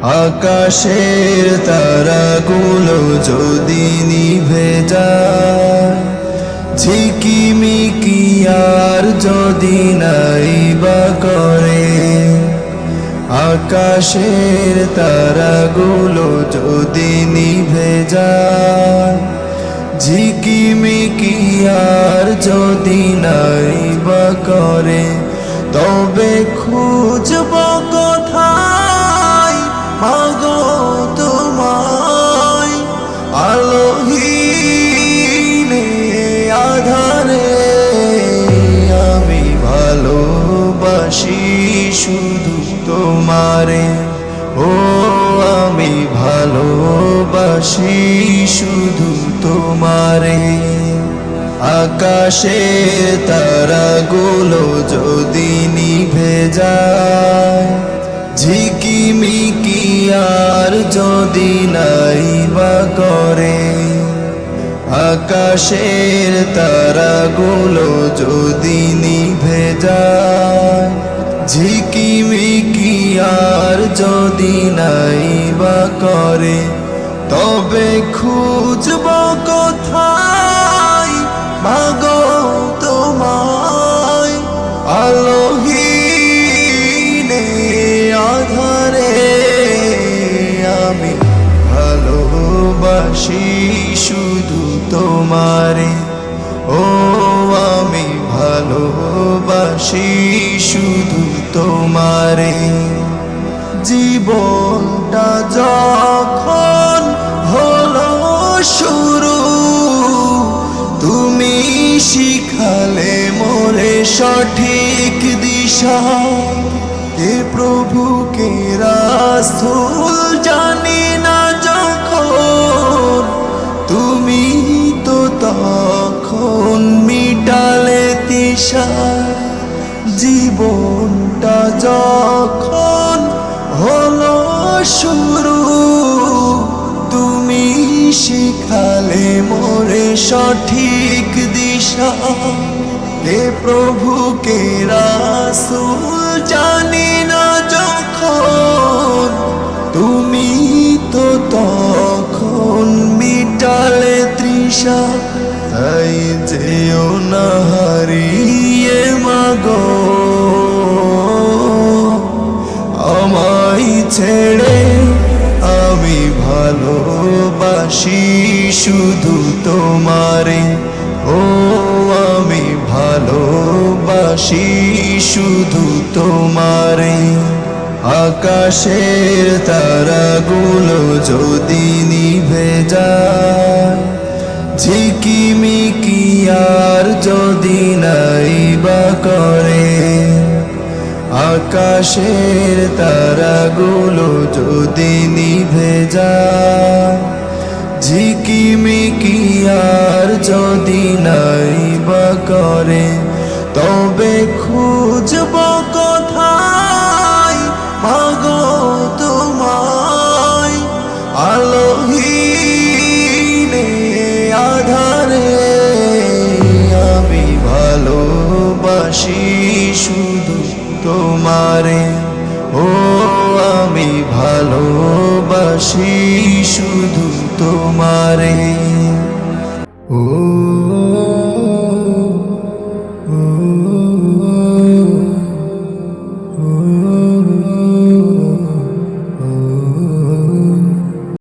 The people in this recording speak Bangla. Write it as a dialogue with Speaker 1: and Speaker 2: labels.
Speaker 1: আকাশের তারাগুলো যদি নিভে যায়, ঝিকিমিকি আর যদি নাই বা করে, আকাশের তারাগুলো যদি নিভে যায়, ঝিকিমিকি আর মাগো তোমায় আলোহীনে আধারে আমি ভালোবাসি শুধু তোমারে। ও, আমি ভালোবাসি শুধু তোমারে। আকাশে তারাগুলো যদি নিভে যায় ঝিকিমিকি আর যদি নাই বা করে, আকাশের তারাগুলো যদি নিভে যায় ঝিকিমিকি আর যদি নাই বা করে, তবে খুঁজব কোথায়? আমি ভালোবাসি শুধু তোমারে। ও আমি ভালোবাসি শুধু তোমারে। জীবনটা যখন হলো শুরু, তুমি শিখালে মোরে সঠিক দিশা। কে প্রভু কে রাসূল জানি না যখন। তুমি তো তখন মিটালে তিশা, জীবনটা যখন হলো শুরু। তুমি শিখালে মোরে সঠিক দিশা। কে প্রভু, কে রাসূল জানি না যখন। তুমি তো তখন মিটালে তৃষা, তাই যেও না হারিয়ে মাগো। আমায় ছেড়ে আমি ভালোবাসি শুধু তোমারে। ও আমি ভালোবাসি শুধু তোমারে। আকাশের তারাগুলো যদি নিভে যায়, ঝিকিমিকি আর যদি নাই বা করে। আকাশের তারাগুলো যদি নিভে যায় ঝিকিমিকি আর যদি নাই বা করে, তবে খুঁজব কোথায়? মাগো তোমায়, আলোহীনে, আধারে আমি ভালোবাসি শুধু তোমারে। ও আমি ভালোবাসি শুধু তোমারে। ও